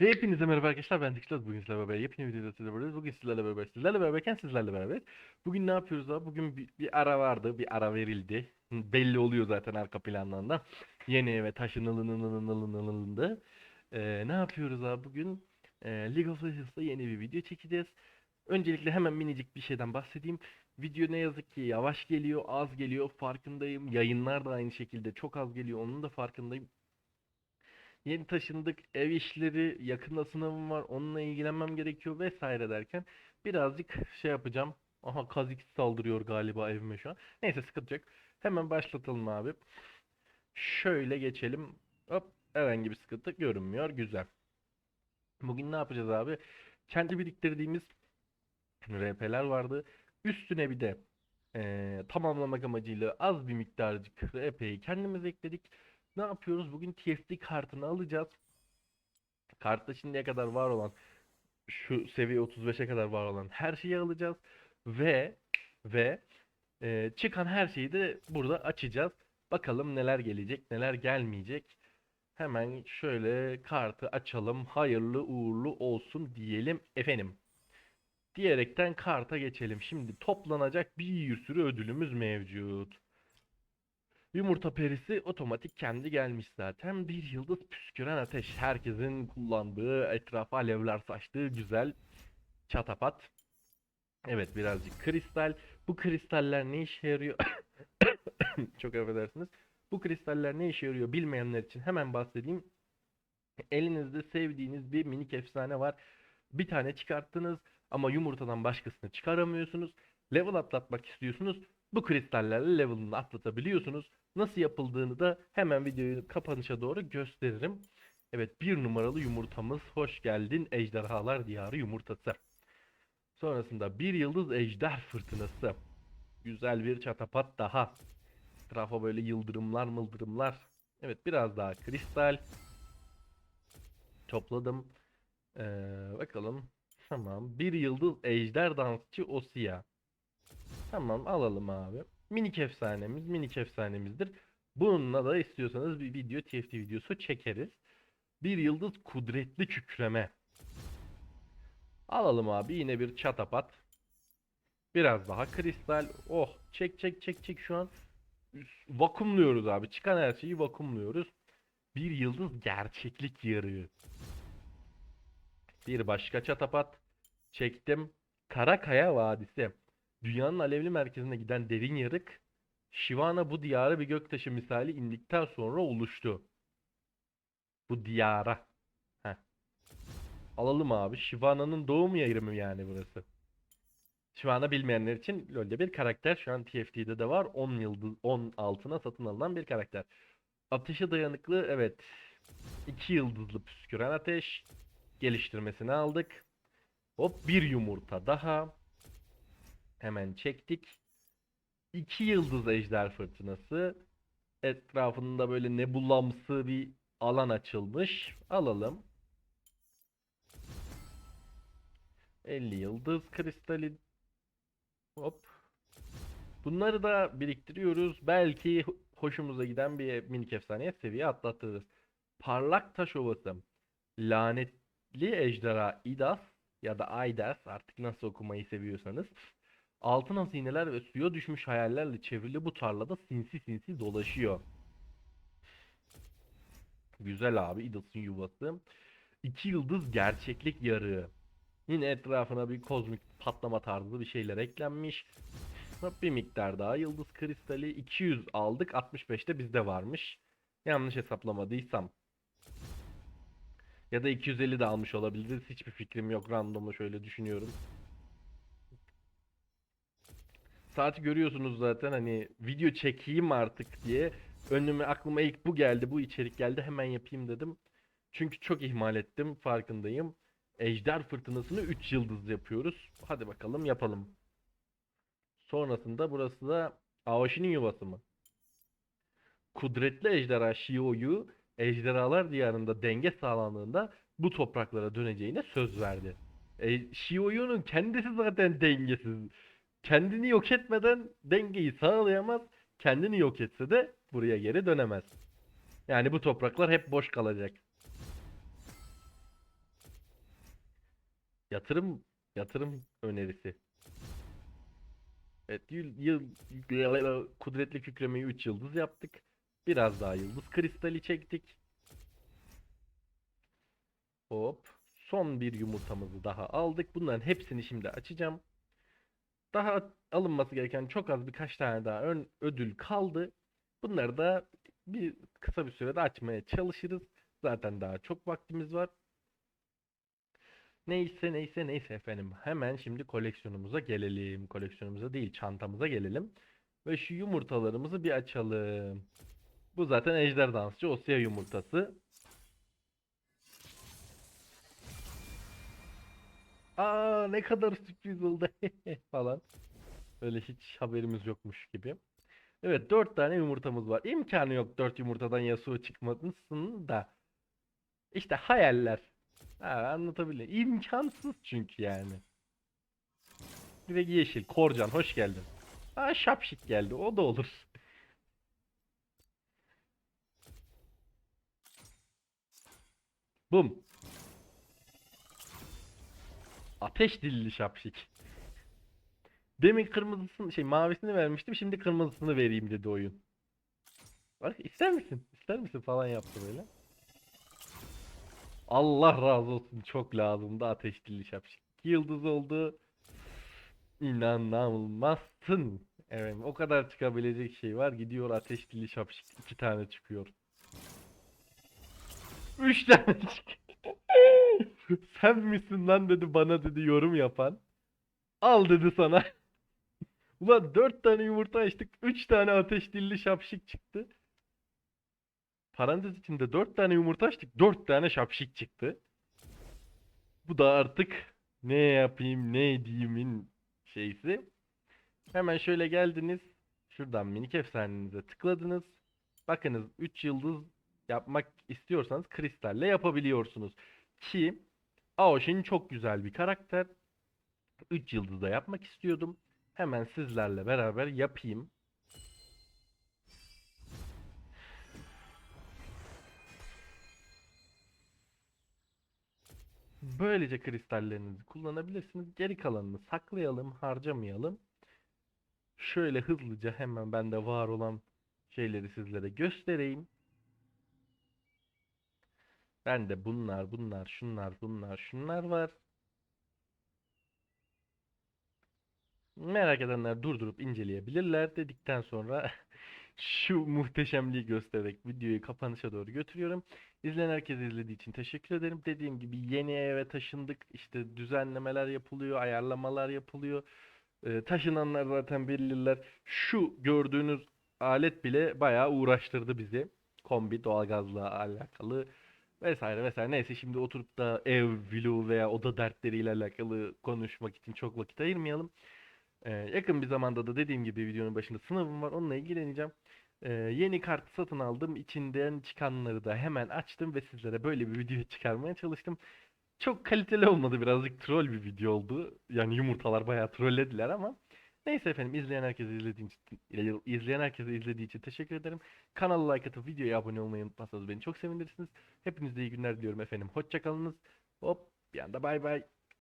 Ve hepinize merhaba arkadaşlar ben Diklat bugün sizlerle beraber yepyeni videoda sizlerle beraberiz. Bugün sizlerle beraber sizlerle beraberken sizlerle beraberiz. Bugün ne yapıyoruz abi? Bugün bir, bir ara vardı bir ara verildi. Belli oluyor zaten arka plandan da. Yeni eve taşınılınılınılınılındı. Ee, ne yapıyoruz abi bugün? Ee, League of Legends'da yeni bir video çekeceğiz. Öncelikle hemen minicik bir şeyden bahsedeyim. Video ne yazık ki yavaş geliyor, az geliyor farkındayım. Yayınlar da aynı şekilde çok az geliyor onun da farkındayım. Yeni taşındık, ev işleri, yakında sınavım var, onunla ilgilenmem gerekiyor vesaire derken birazcık şey yapacağım. Aha Kazix saldırıyor galiba evime şu an. Neyse sıkıntı. Hemen başlatalım abi. Şöyle geçelim. Hop herhangi bir sıkıntı görünmüyor. Güzel. Bugün ne yapacağız abi? Kendi biriktirdiğimiz RP'ler vardı. Üstüne bir de eee, tamamlamak amacıyla az bir miktarcık RP'yi kendimiz ekledik. Ne yapıyoruz? Bugün TFT kartını alacağız. Kartta şimdiye kadar var olan şu seviye 35'e kadar var olan her şeyi alacağız ve ve e, çıkan her şeyi de burada açacağız. Bakalım neler gelecek, neler gelmeyecek. Hemen şöyle kartı açalım. Hayırlı uğurlu olsun diyelim efendim. Diyerekten karta geçelim. Şimdi toplanacak bir sürü ödülümüz mevcut. Yumurta perisi otomatik kendi gelmiş zaten. Bir yıldız püsküren ateş. Herkesin kullandığı, etrafa alevler saçtığı güzel çatapat. Evet birazcık kristal. Bu kristaller ne işe yarıyor? Çok affedersiniz. Bu kristaller ne işe yarıyor bilmeyenler için hemen bahsedeyim. Elinizde sevdiğiniz bir minik efsane var. Bir tane çıkarttınız ama yumurtadan başkasını çıkaramıyorsunuz. Level atlatmak istiyorsunuz. Bu kristallerle level'ını atlatabiliyorsunuz. Nasıl yapıldığını da hemen videoyu kapanışa doğru gösteririm. Evet bir numaralı yumurtamız hoş geldin ejderhalar diyarı yumurtası. Sonrasında bir yıldız ejder fırtınası. Güzel bir çatapat daha. Etrafa böyle yıldırımlar mıldırımlar. Evet biraz daha kristal. Topladım. Ee, bakalım. Tamam. Bir yıldız ejder dansçı Osia. Tamam alalım abi. Minik efsanemiz minik efsanemizdir. Bununla da istiyorsanız bir video TFT videosu çekeriz. Bir yıldız kudretli kükreme. Alalım abi yine bir çatapat. Biraz daha kristal. Oh çek çek çek çek şu an. Vakumluyoruz abi. Çıkan her şeyi vakumluyoruz. Bir yıldız gerçeklik yarığı. Bir başka çatapat. Çektim. Karakaya Vadisi. Dünyanın alevli merkezine giden derin yarık, Şivana bu diyara bir göktaşı misali indikten sonra oluştu. Bu diyara. Heh. Alalım abi. Shivana'nın doğum yeri mi yani burası? Shivana bilmeyenler için LoL'de bir karakter. Şu an TFT'de de var. 10 yıldız 10 altına satın alınan bir karakter. Ateşe dayanıklı evet. 2 yıldızlı püsküren ateş. Geliştirmesini aldık. Hop bir yumurta daha. Hemen çektik. İki yıldız ejder fırtınası. Etrafında böyle nebulamsı bir alan açılmış. Alalım. 50 yıldız kristali. Hop. Bunları da biriktiriyoruz. Belki ho- hoşumuza giden bir minik efsaneye seviye atlatırız. Parlak taş ovası. Lanetli ejderha Idas ya da Aidas artık nasıl okumayı seviyorsanız. Altın hazineler ve suya düşmüş hayallerle çevrili bu tarlada sinsi sinsi dolaşıyor. Güzel abi Idas'ın yuvası. İki yıldız gerçeklik yarığı. Yine etrafına bir kozmik patlama tarzı bir şeyler eklenmiş. Bir miktar daha yıldız kristali 200 aldık 65'te bizde varmış. Yanlış hesaplamadıysam. Ya da 250 de almış olabiliriz. Hiçbir fikrim yok. Randomla şöyle düşünüyorum. Saati görüyorsunuz zaten hani video çekeyim artık diye önüme aklıma ilk bu geldi bu içerik geldi hemen yapayım dedim. Çünkü çok ihmal ettim farkındayım. Ejder fırtınasını 3 yıldız yapıyoruz. Hadi bakalım yapalım. Sonrasında burası da Aoshi'nin yuvası mı? Kudretli ejderha Shio'yu ejderhalar diyarında denge sağlandığında bu topraklara döneceğine söz verdi. E, Shio'yu'nun kendisi zaten dengesiz kendini yok etmeden dengeyi sağlayamaz. Kendini yok etse de buraya geri dönemez. Yani bu topraklar hep boş kalacak. Yatırım yatırım önerisi. Evet, yıl, yıl kudretli kükremeyi 3 yıldız yaptık. Biraz daha yıldız kristali çektik. Hop. Son bir yumurtamızı daha aldık. Bunların hepsini şimdi açacağım. Daha alınması gereken çok az birkaç tane daha ön ödül kaldı. Bunları da bir kısa bir sürede açmaya çalışırız. Zaten daha çok vaktimiz var. Neyse neyse neyse efendim. Hemen şimdi koleksiyonumuza gelelim. Koleksiyonumuza değil çantamıza gelelim. Ve şu yumurtalarımızı bir açalım. Bu zaten ejder dansçı Osya yumurtası. Aa ne kadar sürpriz oldu falan. Böyle hiç haberimiz yokmuş gibi. Evet 4 tane yumurtamız var. İmkanı yok 4 yumurtadan Yasuo çıkmasının da. İşte hayaller. Ha, anlatabiliyor. İmkansız çünkü yani. Direkt yeşil. Korcan hoş geldin. Aa şapşik geldi. O da olur. Bum. Ateş dilli şapşik. Demin kırmızısını şey mavisini vermiştim. Şimdi kırmızısını vereyim dedi oyun. Bak ister misin? İster misin falan yaptı böyle. Allah razı olsun. Çok lazımdı ateş dilli şapşik. Yıldız oldu. İnanamazsın. Evet o kadar çıkabilecek şey var. Gidiyor ateş dilli şapşik. iki tane çıkıyor. Üç tane çıkıyor. Sen misin lan dedi bana dedi yorum yapan. Al dedi sana. Ulan dört tane yumurta açtık. Üç tane ateş dilli şapşik çıktı. Parantez içinde dört tane yumurta açtık. Dört tane şapşik çıktı. Bu da artık ne yapayım ne edeyim'in şeysi. Hemen şöyle geldiniz. Şuradan minik efsanenize tıkladınız. Bakınız 3 yıldız yapmak istiyorsanız kristalle yapabiliyorsunuz. Ki Aoshin çok güzel bir karakter. 3 yıldızda yapmak istiyordum. Hemen sizlerle beraber yapayım. Böylece kristallerinizi kullanabilirsiniz. Geri kalanını saklayalım, harcamayalım. Şöyle hızlıca hemen bende var olan şeyleri sizlere göstereyim. Bende bunlar, bunlar, şunlar, bunlar, şunlar var. Merak edenler durdurup inceleyebilirler dedikten sonra şu muhteşemliği göstererek videoyu kapanışa doğru götürüyorum. İzleyen herkese izlediği için teşekkür ederim. Dediğim gibi yeni eve taşındık. İşte düzenlemeler yapılıyor, ayarlamalar yapılıyor. Ee, taşınanlar zaten bilirler. Şu gördüğünüz alet bile bayağı uğraştırdı bizi. Kombi, doğalgazla alakalı vesaire vesaire. Neyse şimdi oturup da ev, vlog veya oda dertleriyle alakalı konuşmak için çok vakit ayırmayalım. Ee, yakın bir zamanda da dediğim gibi videonun başında sınavım var. Onunla ilgileneceğim. Ee, yeni kart satın aldım. İçinden çıkanları da hemen açtım ve sizlere böyle bir video çıkarmaya çalıştım. Çok kaliteli olmadı. Birazcık troll bir video oldu. Yani yumurtalar bayağı trollediler ama neyse efendim izleyen herkese izlediğim izleyen herkese izlediği için teşekkür ederim. Kanala like atıp videoya abone olmayı unutmazsanız beni çok sevinirsiniz. Hepinize iyi günler diliyorum efendim. Hoşçakalınız. Hop bir anda bay bay.